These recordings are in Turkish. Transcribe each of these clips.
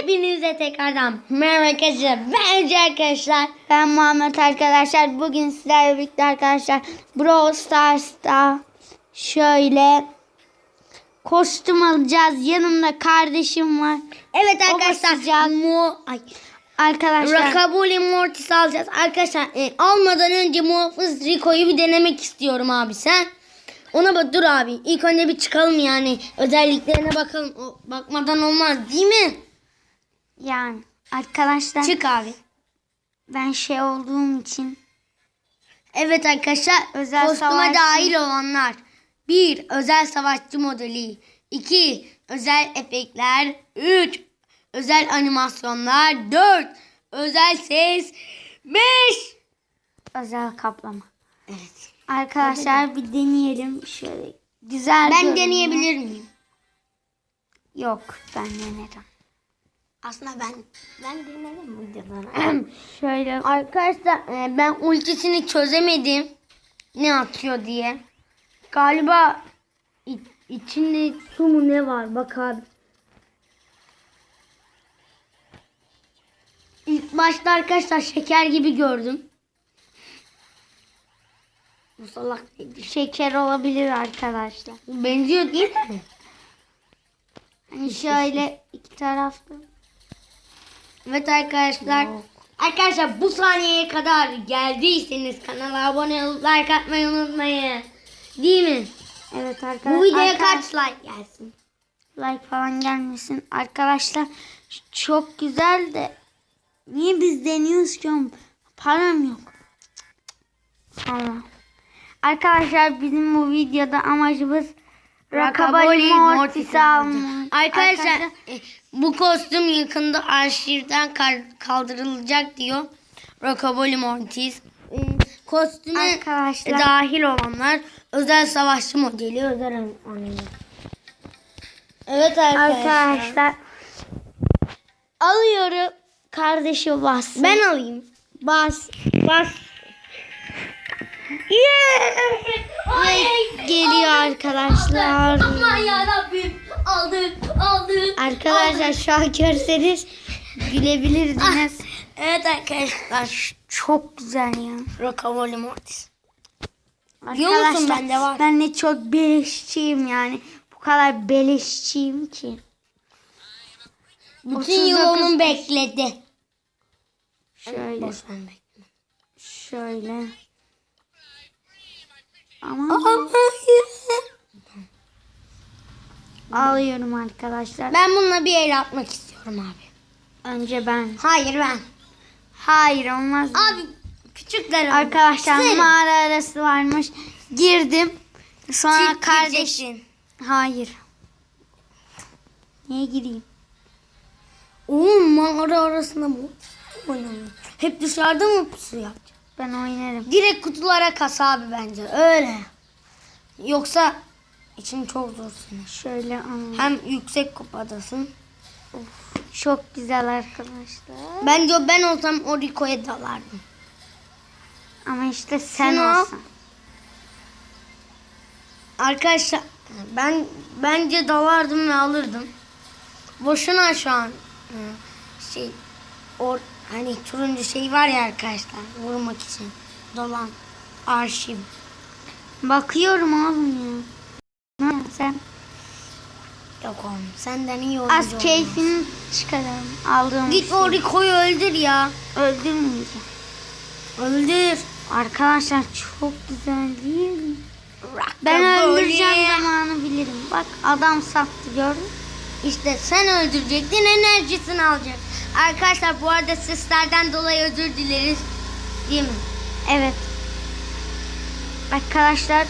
Hepinize tekrardan merhaba arkadaşlar. Ben Ece arkadaşlar. Ben Muhammed arkadaşlar. Bugün sizlerle birlikte arkadaşlar Brawl Stars'ta şöyle kostüm alacağız. Yanımda kardeşim var. Evet arkadaşlar. Mu ay, Arkadaşlar Rakabuli Mortis alacağız. Arkadaşlar e, almadan önce muhafız Rico'yu bir denemek istiyorum abi sen. Ona bak dur abi. İlk önce bir çıkalım yani. Özelliklerine bakalım. O, bakmadan olmaz değil mi? Yani arkadaşlar Çık abi. ben şey olduğum için Evet arkadaşlar Özel kostüme savaşçı. dahil olanlar. 1. Özel savaşçı modeli. 2. Özel efektler. 3. Özel animasyonlar. 4. Özel ses. 5. özel kaplama. Evet. Arkadaşlar bir deneyelim şöyle güzel Ben deneyebilir miyim? Yok ben denerim. Aslında ben ben denedim bu videoları. Şöyle Arkadaşlar e, ben ultisini çözemedim. Ne atıyor diye. Galiba içinde su mu ne var bak abi. İlk başta arkadaşlar şeker gibi gördüm. Bu salak neydi? şeker olabilir arkadaşlar. Benziyor değil mi? Hani şöyle iki tarafta. Evet arkadaşlar. Arkadaşlar bu saniyeye kadar geldiyseniz kanala abone olup like atmayı unutmayın. Değil mi? Evet arkadaşlar. Bu videoya kaç like gelsin? like falan gelmesin. Arkadaşlar çok güzel de niye biz deniyoruz ki oğlum? Param yok. Allah. Arkadaşlar bizim bu videoda amacımız Rakabali Mortis'i almak. Arkadaşlar e, bu kostüm yakında arşivden kal- kaldırılacak diyor. Rockabilly Mortis. E, Kostüme Arkadaşlar. dahil olanlar özel savaşçı modeli özel anime. Evet arkadaşlar. Arkadaşlar alıyorum. Kardeşi bassın. Ben alayım. bas bas. Ve geliyor arkadaşlar. Aman yarabbim. Aldım, aldım. Arkadaşlar şu an görseniz gülebilirdiniz. Evet arkadaşlar. Çok güzel ya. Rockabilly Mortis. Biliyor musun bende var. Ben de çok beleşçiyim yani. Bu kadar beleşçiyim ki. Bütün yıl 39 onun bekledi. Şöyle Boş ver bekle. şöyle. Ama alıyorum arkadaşlar. Ben bununla bir el atmak istiyorum abi. Önce ben. Hayır ben. Hayır olmaz. Abi küçükler. Arkadaşlar Senin. mağara arası varmış. Girdim. Sonra Çift kardeş. gireceksin. Hayır. Niye gireyim? Oğlum mağara arasında mı oynanıyor? Hep dışarıda mı pusu yapacak? Ben oynarım. Direkt kutulara kas abi bence. Öyle. Yoksa için çok zor senin. Şöyle alayım. Hem yüksek kupadasın. Çok güzel arkadaşlar. Bence ben olsam o Rico'ya dalardım. Ama işte sen Şunu olsan. Arkadaşlar ben bence dalardım ve alırdım. Boşuna şu an şey o hani turuncu şey var ya arkadaşlar vurmak için dolan arşiv. Bakıyorum oğlum ya. Ne sen? Yok oğlum senden iyi oyuncu Az olmaz. keyfini çıkaralım. Aldığım Git şey. o Rico'yu öldür ya. Öldürmeyeceğim. Öldür. Arkadaşlar çok güzel değil mi? Ben öldüreceğim zamanı bilirim. Bak adam sattı gördün. İşte sen öldürecektin enerjisini alacak. Arkadaşlar bu arada seslerden dolayı özür dileriz. Değil mi? Evet. Arkadaşlar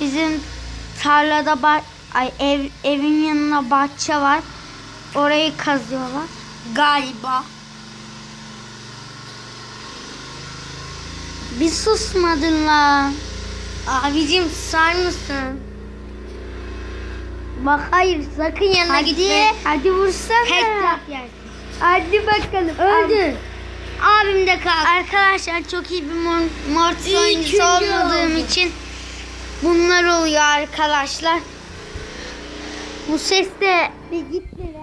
bizim tarlada ay ev evin yanına bahçe var. Orayı kazıyorlar. Galiba. Bir susmadın lan. Abicim sar mısın? Bak hayır sakın yanına Hadi, gitme. hadi vursana. Headshot yersin. Hadi bakalım. Öldür. Abim de kalk. Arkadaşlar çok iyi bir mor mortis oyuncusu olmadığım oldu. için bunlar oluyor arkadaşlar. Bu ses de bir gitti be.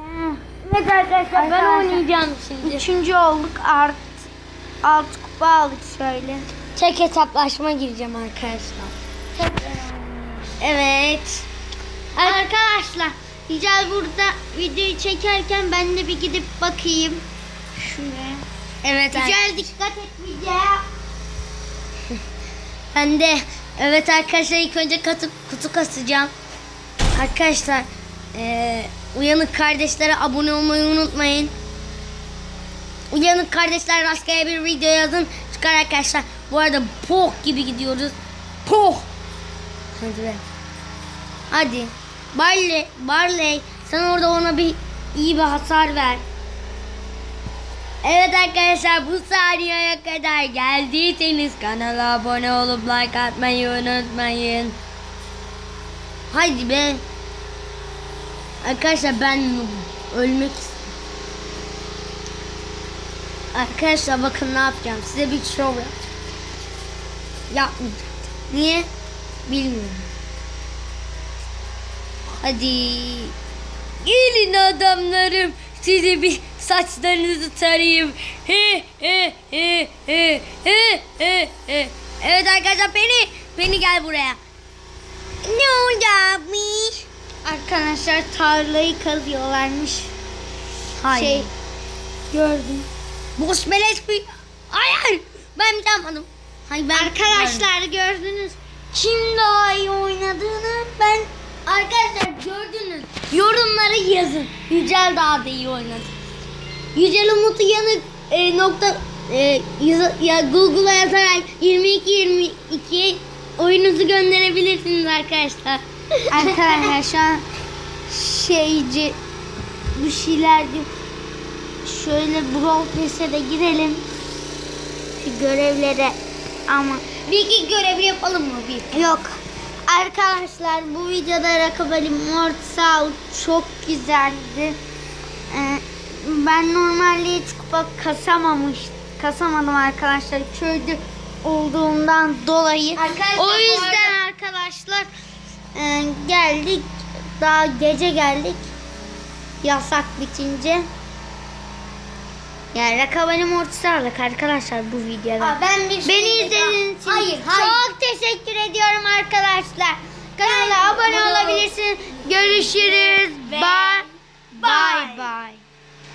Evet arkadaşlar ben Arkadaşlar, oynayacağım şimdi. Üçüncü olduk. Art, alt kupa aldık şöyle. Tek hesaplaşma gireceğim arkadaşlar. Evet. Arkadaşlar Yücel burada videoyu çekerken ben de bir gidip bakayım. Şuraya. Evet Yücel dikkat et videoya. Ben de evet arkadaşlar ilk önce kutu, kutu kasacağım. Arkadaşlar eee, uyanık kardeşlere abone olmayı unutmayın. Uyanık kardeşler rastgele bir video yazın. Çıkar arkadaşlar. Bu arada poh gibi gidiyoruz. Poh. Hadi be. Hadi. Barley, Barley sen orada ona bir iyi bir hasar ver. Evet arkadaşlar bu saniyeye kadar geldiyseniz kanala abone olup like atmayı unutmayın. Haydi be. Arkadaşlar ben ölmek istiyorum. Arkadaşlar bakın ne yapacağım. Size bir show yapacağım. Yapmayacağım. Niye? Bilmiyorum. Hadi. Gelin adamlarım. Size bir saçlarınızı tarayayım. He he he he he he he. Evet arkadaşlar beni beni gel buraya. Ne olacakmış? Arkadaşlar tarlayı kazıyorlarmış. Hayır. Şey gördüm. Boş beleş bir. Hayır. Ben yapmadım. Hayır ben Arkadaşlar gördünüz. Kim daha iyi oynadığını ben Arkadaşlar gördünüz. Yorumlara yazın. Yücel daha da iyi oynadı. Yücel Umut'u yanık e, nokta e, ya Google'a yazarak 22 22 oyununuzu gönderebilirsiniz arkadaşlar. arkadaşlar şu an şeyci bir şeylerdi. Şöyle Brawl Pass'e de girelim. Şu görevlere ama bir iki görev yapalım mı bir? Yok. Arkadaşlar bu videoda Rakabali Mortal çok güzeldi. Ee, ben normalde hiç kupa kasamamış, kasamadım arkadaşlar. Köyde olduğumdan dolayı. Arkadaşlar, o yüzden arkadaşlar e, geldik. Daha gece geldik. Yasak bitince. Yani Rakabali Mortal aldık arkadaşlar bu videoda. Aa, ben bir şey Beni izlediğiniz için Hayır, hayır. çok teşekkür ediyorum arkadaşlar. Kanala abone bunu- olabilirsiniz. Görüşürüz. Bye. Bye. Bye bye.